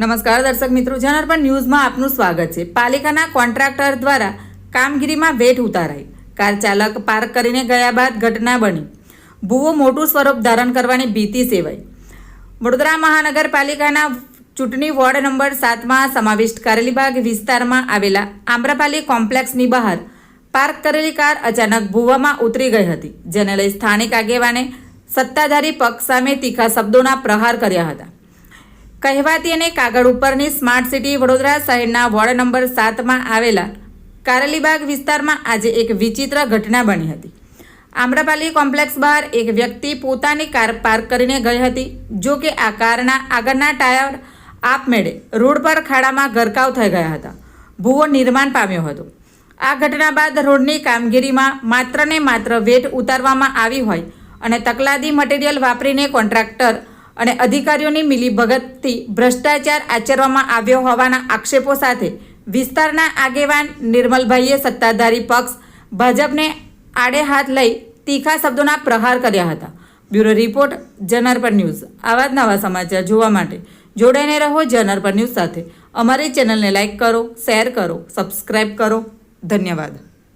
નમસ્કાર દર્શક મિત્રો, જનાર્પણ ન્યૂઝમાં આપનું સ્વાગત છે. પાલિકાના કોન્ટ્રાક્ટર દ્વારા કામગીરીમાં વેઠ ઉતારાઈ. કાર ચાલક પાર્ક કરીને ગયા બાદ ઘટના બની. ભૂવો મોટું સ્વરૂપ ધારણ કરવાની ભીતિ સેવાઈ. વડોદરા મહાનગરપાલિકાના ચૂંટણી વોર્ડ નંબર સાતમાં સમાવિષ્ટ કારેલીબાગ વિસ્તારમાં આવેલા આમ્રપાલી કોમ્પ્લેક્સની બહાર પાર્ક કરેલી કાર અચાનક ભૂવામાં ઉતરી ગઈ હતી, જેને લઈ સ્થાનિક આગેવાને સત્તાધારી પક્ષ સામે તીખા શબ્દોના પ્રહાર કર્યા હતા. કહેવાતી અને કાગળ ઉપરની સ્માર્ટ સિટી વડોદરા શહેરના વોર્ડ નંબર સાતમાં આવેલા કારેલીબાગ વિસ્તારમાં આજે એક વિચિત્ર ઘટના બની હતી. આમ્રપાલી કોમ્પ્લેક્સ બહાર એક વ્યક્તિ પોતાની કાર પાર્ક કરીને ગઈ હતી, જો કે આ કારના આગળના ટાયર આપમેળે રોડ પર ખાડામાં ગરકાવ થઈ ગયા હતા. ભૂવો નિર્માણ પામ્યો હતો. આ ઘટના બાદ રોડની કામગીરીમાં માત્ર ને માત્ર વેટ ઉતારવામાં આવી હોય અને તકલાદી મટીરિયલ વાપરીને કોન્ટ્રાક્ટર અને અધિકારીઓની મિલીભગતથી ભ્રષ્ટાચાર આચરવામાં આવ્યો હોવાના આક્ષેપો સાથે વિસ્તારના આગેવાન નિર્મલભાઈએ સત્તાધારી પક્ષ ભાજપને આડે હાથ લઈ તીખા શબ્દોના પ્રહાર કર્યા હતા. બ્યુરો રિપોર્ટ જનરપર ન્યૂઝ. આવા જ નવા સમાચાર જોવા માટે જોડાઈને રહો જનરપર ન્યૂઝ સાથે. અમારી ચેનલને લાઇક કરો, શેર કરો સબસ્ક્રાઈબ કરો. ધન્યવાદ.